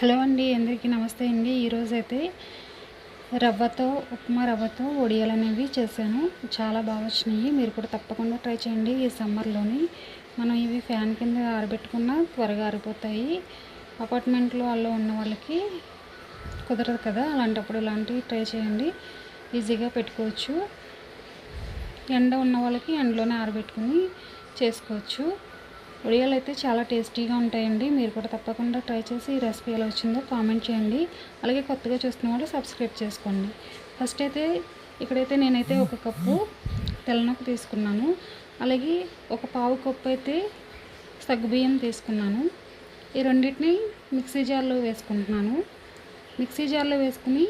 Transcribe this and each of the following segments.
Hello అండి అందరికీ నమస్తే అండి. ఈరోజు అయితే రవ్వతో ఉప్మా రవ్వతో ఒడియాలు అనేవి చేశాను. చాలా బాగా వచ్చినాయి. మీరు కూడా తప్పకుండా ట్రై చేయండి ఈ సమ్మర్లోని. మనం ఇవి ఫ్యాన్ కింద ఆరబెట్టుకున్న త్వరగా ఆరిపోతాయి. అపార్ట్మెంట్లో వాళ్ళు ఉన్న వాళ్ళకి కుదరదు కదా. అలాంటప్పుడు ఇలాంటివి ట్రై చేయండి. ఈజీగా పెట్టుకోవచ్చు. ఎండ ఉన్న వాళ్ళకి ఎండలోనే ఆరబెట్టుకుని చేసుకోవచ్చు. ఉడియాలు అయితే చాలా టేస్టీగా ఉంటాయండి. మీరు కూడా తప్పకుండా ట్రై చేసి ఈ రెసిపీ ఎలా వచ్చిందో కామెంట్ చేయండి. అలాగే కొత్తగా చూస్తున్న వాళ్ళు సబ్స్క్రైబ్ చేసుకోండి. ఫస్ట్ అయితే ఇక్కడైతే నేనైతే ఒక కప్పు తెల్లనొక్క తీసుకున్నాను. అలాగే ఒక పావు కప్పు అయితే సగ్గుబియ్యం తీసుకున్నాను. ఈ రెండింటిని మిక్సీ జార్లో వేసుకుంటున్నాను. మిక్సీ జార్లో వేసుకుని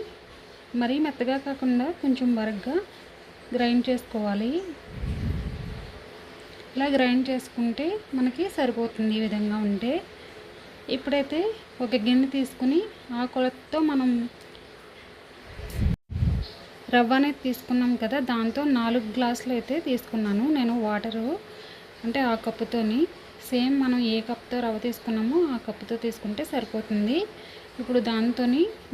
మరీ మెత్తగా కాకుండా కొంచెం బరగ్గా గ్రైండ్ చేసుకోవాలి. ఇలా గ్రైండ్ చేసుకుంటే మనకి సరిపోతుంది ఈ విధంగా ఉంటే. ఇప్పుడైతే ఒక గిన్నె తీసుకుని ఆ కొలతతో మనం రవ్వ అనేది తీసుకున్నాం కదా దాంతో నాలుగు గ్లాసులు అయితే తీసుకున్నాను. నేను వాటరు అంటే ఆ కప్పుతోని సేమ్ మనం ఏ కప్తో రవ్వ తీసుకున్నామో ఆ కప్పుతో తీసుకుంటే సరిపోతుంది. ఇప్పుడు దాంతో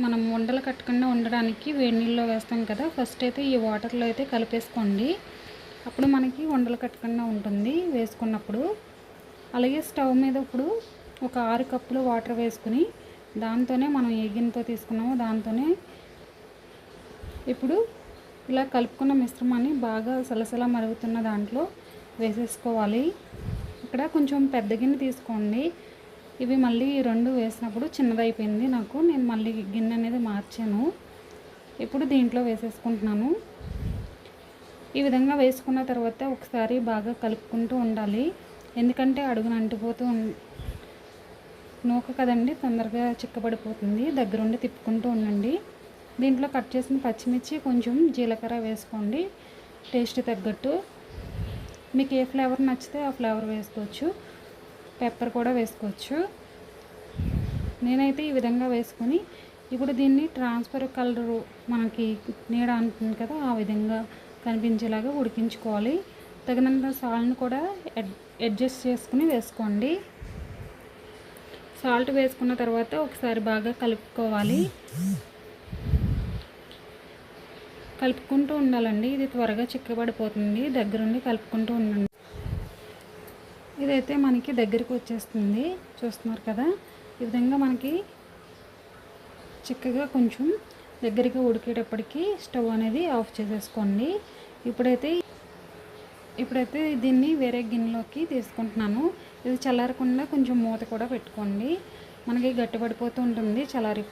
మనం ఉండలు కట్టకుండా ఉండడానికి వేడి నీళ్ళలో వేస్తాం కదా ఫస్ట్ అయితే ఈ వాటర్లో అయితే కలిపేసుకోండి. అప్పుడు మనకి ఉండలు కట్టకుండా ఉంటుంది వేసుకున్నప్పుడు. అలాగే స్టవ్ మీద ఇప్పుడు ఒక ఆరు కప్పులు వాటర్ వేసుకుని దాంతోనే మనం ఏ గిన్నెతో తీసుకున్నామో దాంతోనే ఇప్పుడు ఇలా కలుపుకున్న మిశ్రమాన్ని బాగా సలసల మరుగుతున్న దాంట్లో వేసేసుకోవాలి. ఇక్కడ కొంచెం పెద్ద గిన్నె తీసుకోండి. ఇవి మళ్ళీ రెండు వేసినప్పుడు చిన్నదైపోయింది నాకు. నేను మళ్ళీ గిన్నె అనేది మార్చాను. ఇప్పుడు దీంట్లో వేసేసుకుంటున్నాను. ఈ విధంగా వేసుకున్న తర్వాత ఒకసారి బాగా కలుపుకుంటూ ఉండాలి. ఎందుకంటే అడుగున అంటిపోతూ నూక కదండి తొందరగా చిక్కబడిపోతుంది. దగ్గరుండి తిప్పుకుంటూ ఉండండి. దీంట్లో కట్ చేసిన పచ్చిమిర్చి కొంచెం జీలకర్ర వేసుకోండి. టేస్ట్ తగ్గట్టు. మీకు ఏ ఫ్లేవర్ నచ్చితే ఆ ఫ్లేవర్ వేసుకోవచ్చు. పెప్పర్ కూడా వేసుకోవచ్చు. నేనైతే ఈ విధంగా వేసుకొని ఇప్పుడు దీన్ని ట్రాన్స్ఫర్ కలరు మనకి నీడ అంటుంది కదా ఆ విధంగా కనిపించేలాగా ఉడికించుకోవాలి. తగినంత సాల్ట్ని కూడా అడ్జస్ట్ చేసుకుని వేసుకోండి. సాల్ట్ వేసుకున్న తర్వాత ఒకసారి బాగా కలుపుకోవాలి. కలుపుకుంటూ ఉండాలండి. ఇది త్వరగా చిక్కబడిపోతుంది. దగ్గరుండి కలుపుకుంటూ ఉండండి. ఇదైతే మనకి దగ్గరికి వచ్చేస్తుంది. చూస్తున్నారు కదా? ఈ విధంగా మనకి చిక్కగా కొంచెం దగ్గరికి ఉడికేటప్పటికి స్టవ్ అనేది ఆఫ్ చేసేసుకోండి. ఇప్పుడైతే ఇప్పుడైతే దీన్ని వేరే గిన్నెలోకి తీసుకుంటున్నాను. ఇది చల్లారకుండా కొంచెం మూత కూడా పెట్టుకోండి. మనకి గట్టిపడిపోతూ ఉంటుంది చలారి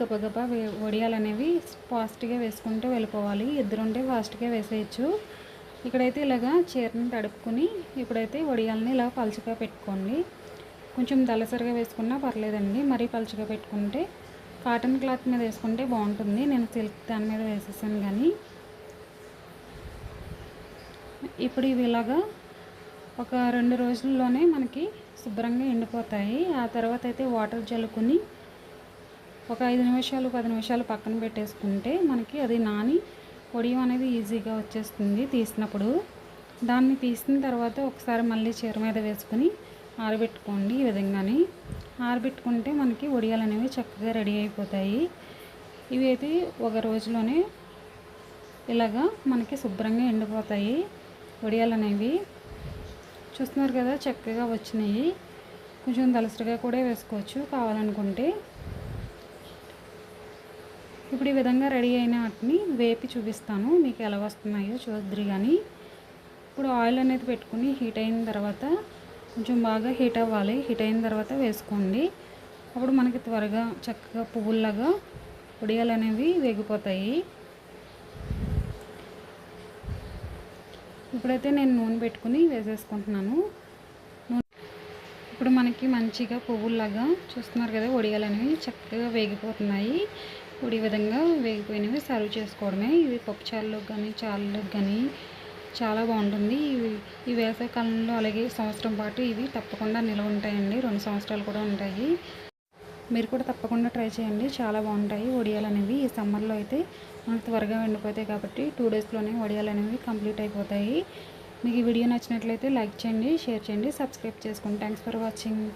గబగబా వే వడియాలు అనేవి ఫాస్ట్గా వేసుకుంటూ వెళ్ళిపోవాలి. ఇద్దరుంటే ఫాస్ట్గా వేసేయచ్చు. ఇక్కడైతే ఇలాగా చీరని తడుపుకుని ఇప్పుడైతే వడియాలని ఇలా పలుచగా పెట్టుకోండి. కొంచెం దళసరిగా వేసుకున్నా పర్లేదండి. మరీ పలుచగా పెట్టుకుంటే కాటన్ క్లాత్ మీద వేసుకుంటే బాగుంటుంది. నేను సిల్క్ దాని మీద వేసేసాను కానీ. ఇప్పుడు ఇవి ఇలాగా ఒక రెండు రోజుల్లోనే మనకి శుభ్రంగా ఎండిపోతాయి. ఆ తర్వాత అయితే వాటర్ జల్లుకుని ఒక ఐదు నిమిషాలు పది నిమిషాలు పక్కన పెట్టేసుకుంటే మనకి అది నాని పొడియం అనేది ఈజీగా వచ్చేస్తుంది తీసినప్పుడు. దాన్ని తీసిన తర్వాత ఒకసారి మళ్ళీ చీర మీద వేసుకుని ఆరబెట్టుకోండి ఈ విధంగానే. ఆరబెట్టుకుంటే మనకి వడియాలు అనేవి చక్కగా రెడీ అయిపోతాయి. ఇవి అయితే ఒక రోజులోనే ఇలాగా మనకి శుభ్రంగా ఎండిపోతాయి వడియాలు అనేవి. చూస్తున్నారు కదా చక్కగా వచ్చినాయి. కొంచెం దలసరిగా కూడా వేసుకోవచ్చు కావాలనుకుంటే. ఇప్పుడు ఈ విధంగా రెడీ అయిన వాటిని వేపి చూపిస్తాను. మీకు ఎలా వస్తున్నాయో చూద్దరు కానీ ఇప్పుడు ఆయిల్ అనేది పెట్టుకుని హీట్ అయిన తర్వాత కొంచెం బాగా హీట్ అవ్వాలి. హీట్ అయిన తర్వాత వేసుకోండి. అప్పుడు మనకి త్వరగా చక్కగా పువ్వుల్లాగా ఉడియాలు అనేవి వేగిపోతాయి. ఇప్పుడైతే నేను నూనె పెట్టుకుని వేసేసుకుంటున్నాను. ఇప్పుడు మనకి మంచిగా పువ్వుల్లాగా చూస్తున్నారు కదా వడియాలు అనేవి చక్కగా వేగిపోతున్నాయి. ఉడి విధంగా వేగిపోయినవి సర్వ్ చేసుకోవడమే. ఇవి పప్పుచారులోకి కానీ చారులోకి కానీ చాలా బాగుంటుంది. ఇవి ఈ వేసవికాలంలో అలాగే సంవత్సరం పాటు ఇవి తప్పకుండా నిల్వ ఉంటాయండి. రెండు సంవత్సరాలు కూడా ఉంటాయి. మీరు కూడా తప్పకుండా ట్రై చేయండి. చాలా బాగుంటాయి వడియాలు అనేవి. ఈ సమ్మర్లో అయితే మనకు త్వరగా ఎండిపోతాయి కాబట్టి టూ డేస్లోనే వడియాలు అనేవి కంప్లీట్ అయిపోతాయి. మీకు ఈ వీడియో నచ్చినట్లయితే లైక్ చేయండి షేర్ చేయండి సబ్స్క్రైబ్ చేసుకోండి థ్యాంక్స్ ఫర్ వాచింగ్.